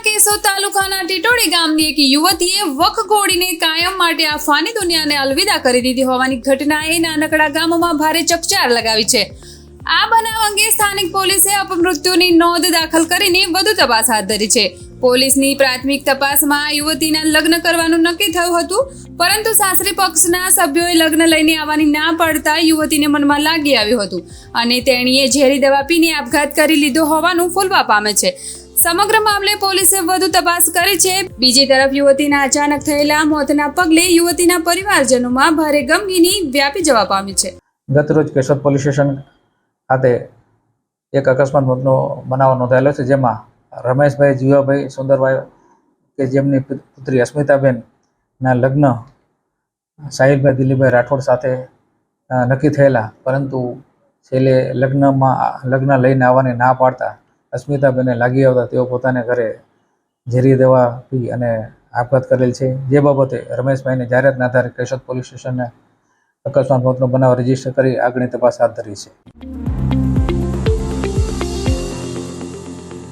કેશોદ તાલુકાના ટીટોડી ગામની એક યુવતીએ વખઘોડીને કાયમ માટે આ ફાની દુનિયાને અલવિદા કરી દીધી હોવાની ઘટનાએ નાનકડા ગામોમાં ભારે ચકચાર લગાવી છે. આ બનાવ અંગે સ્થાનિક પોલીસે અપમૃત્યુની નોંધ દાખલ કરીને વધુ તપાસ હાથ ધરી છે. પોલીસની પ્રાથમિક તપાસમાં યુવતીના લગ્ન કરવાનું નક્કી થયું હતું, પરંતુ સાસરી પક્ષના સભ્યોએ લગ્ન લઈને આવવાની ના પડતા યુવતીને મનમાં લાગી આવ્યું હતું અને તેણીએ ઝેરી દવા પીને આપઘાત કરી લીધો હોવાનું ફૂલવા પામે છે. સમગ્ર મામલે પોલીસે વધુ તપાસ કરી છે. બીજી તરફ યુવતીના અચાનક થયેલા મોતના પગલે યુવતીના પરિવારજનોમાં ભારે ગમગીની વ્યાપી જવા પામી છે. ગતરોજ કેશોદ પોલીસ સ્ટેશન ખાતે એક અકસ્માત મોતનો બનાવ નોંધાયેલો છે, જેમાં રમેશભાઈ, જીવાભાઈ, સુંદરભાઈ કે જેમની પુત્રી અસ્મિતાબેનના લગ્ન સાહિલભાઈ, દિલીપભાઈ રાઠોડ સાથે નક્કી થયેલા. પરંતુ છેલ્લે લગ્નમાં, લગ્ન લઈને આવવાની ના પાડતા અસ્મિતાબેને લાગી આવતા તેઓ પોતાને ઘરે ઝેરી દવા પી અને આપઘાત કરેલ છે. જે બાબતે રમેશભાઈને જાહેરાતના આધારે કેશોદ પોલીસ સ્ટેશને અકસ્માત મોતનો બનાવ રજિસ્ટર કરી આગળની તપાસ હાથ ધરી છે.